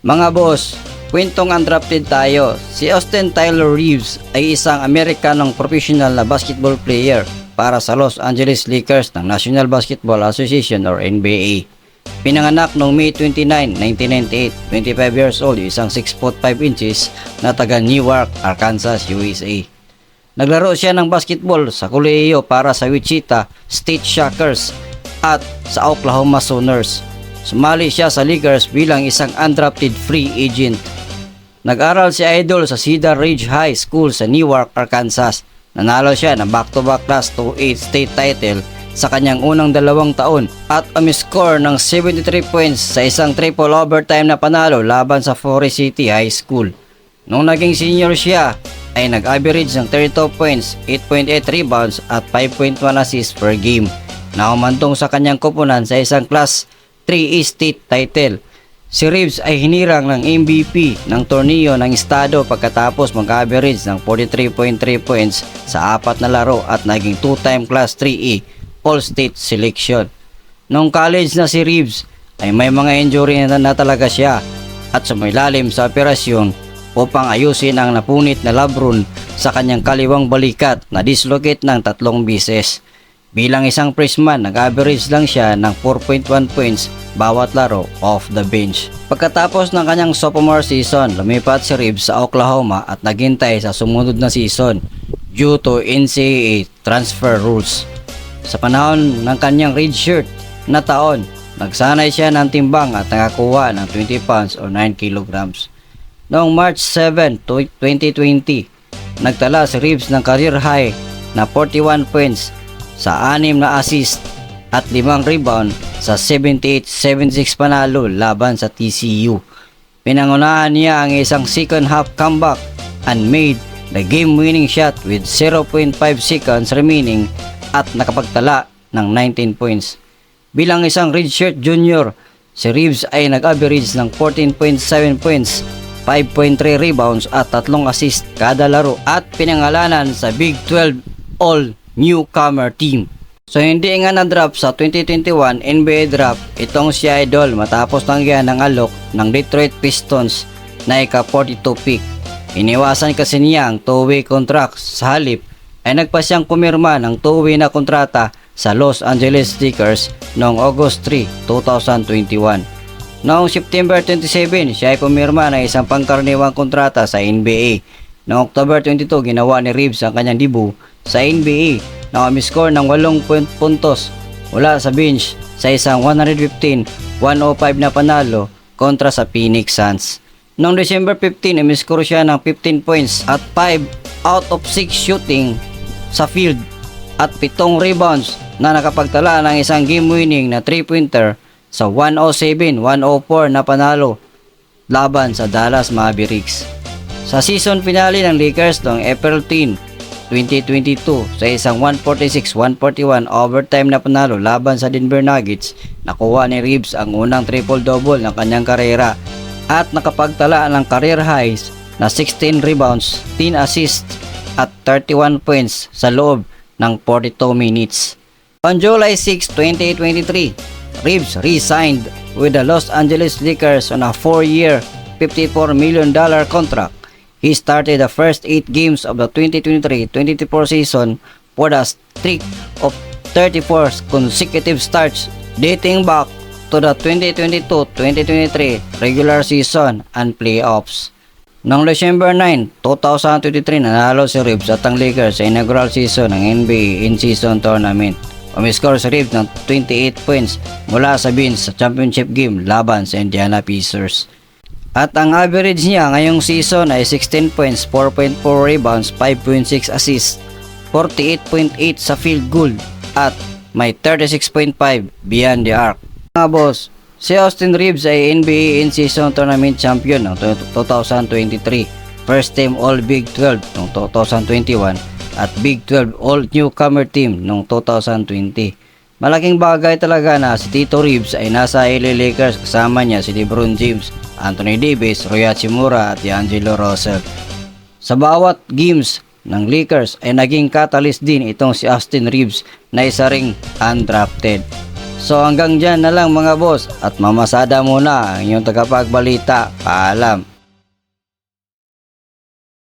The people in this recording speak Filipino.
Mga boss, kwentong undrafted tayo. Si Austin Tyler Reeves ay isang Amerikanong professional na basketball player para sa Los Angeles Lakers ng National Basketball Association or NBA. Pinanganak noong May 29, 1998, 25 years old, isang 6 foot 5 inches na taga Newark, Arkansas, USA. Naglaro siya ng basketball sa kolehiyo para sa Wichita State Shockers at sa Oklahoma Sooners. Sumali siya sa Lakers bilang isang undrafted free agent. Nag-aral si Idol sa Cedar Ridge High School sa Newark, Arkansas. Nanalo siya ng back-to-back Class 2A state title sa kanyang unang dalawang taon at umiscore ng 73 points sa isang triple overtime na panalo laban sa Forest City High School. Nung naging senior siya, ay nag-average ng 32 points, 8.8 rebounds at 5.1 assists per game na umantong sa kanyang kupunan sa isang Class 3A state title. Si Reeves ay hinirang ng MVP ng torneo ng estado pagkatapos mag-average ng 43.3 points sa apat na laro at naging two-time Class 3A All-State selection. Nung college na si Reeves ay may mga injury na, na talaga siya at sumilalim sa operasyon upang ayusin ang napunit na labron sa kanyang kaliwang balikat na dislocate ng tatlong bises. Bilang isang freshman, nag-average lang siya ng 4.1 points bawat laro off the bench. Pagkatapos ng kanyang sophomore season, lumipat si Reeves sa Oklahoma at naghintay sa sumunod na season due to NCAA transfer rules. Sa panahon ng kanyang redshirt na taon, nagsanay siya ng timbang at nakakuha ng 20 pounds o 9 kilograms. Noong March 7, 2020, nagtala si Reeves ng career high na 41 points sa 6 na assist at 5 rebound sa 78-76 panalo laban sa TCU. Pinangunahan niya ang isang second half comeback and made the game-winning shot with 0.5 seconds remaining at nakapagtala ng 19 points. Bilang isang redshirt junior, si Reeves ay nag-average ng 14.7 points 5.3 rebounds at 3 assists kada laro at pinangalanan sa Big 12 All Newcomer Team. So hindi nga na-drop sa 2021 NBA draft itong si Idol matapos tanggihan ng alok ng Detroit Pistons na ika-42 pick. Iniwasan kasi niya ang two-way contract sa halip ay nagpa siyang pumirma ng two-way na kontrata sa Los Angeles Lakers noong August 3, 2021. Noong September 27, siya ay pumirma ng isang pangkaraniwang kontrata sa NBA. Noong October 22, ginawa ni Reeves ang kanyang debut sa NBA na umiscore ng 8 point- puntos mula sa bench sa isang 115-105 na panalo kontra sa Phoenix Suns. Noong December 15, umiscore siya ng 15 points at 5 out of 6 shooting sa field at 7 rebounds na nakapagtala ng isang game-winning na 3-pointer sa 107-104 na panalo laban sa Dallas Mavericks. Sa season finale ng Lakers noong April 10, 2022 sa isang 146-141 overtime na panalo laban sa Denver Nuggets, nakuha ni Reeves ang unang triple-double ng kanyang karera at nakapagtala ng career highs na 16 rebounds, 10 assists at 31 points sa loob ng 42 minutes. On July 6, 2023, Reeves resigned with the Los Angeles Lakers on a 4-year, $54 million contract. He started the first 8 games of the 2023-2024 season for the streak of 34 consecutive starts dating back to the 2022-2023 regular season and playoffs. Noong December 9, 2023, nanalo si Reeves at ang Lakers sa inaugural season ng NBA in-season tournament. Umiscore si Reeves ng 28 points mula sa bench sa championship game laban sa Indiana Pacers. At ang average niya ngayong season ay 16 points, 4.4 rebounds, 5.6 assists, 48.8 sa field goal at may 36.5 beyond the arc. Mga boss, si Austin Reeves ay NBA in-season tournament champion ng 2023, first team All Big 12 noong 2021 at Big 12 All Newcomer Team noong 2020. Malaking bagay talaga na si Tito Reeves ay nasa LA Lakers kasama niya si LeBron James, Anthony Davis, Roy Hachimura at D'Angelo Russell. Sa bawat games ng Lakers ay naging catalyst din itong si Austin Reeves na isa ring undrafted. So hanggang dyan na lang mga boss at mamasada muna ang inyong tagapagbalita. Paalam.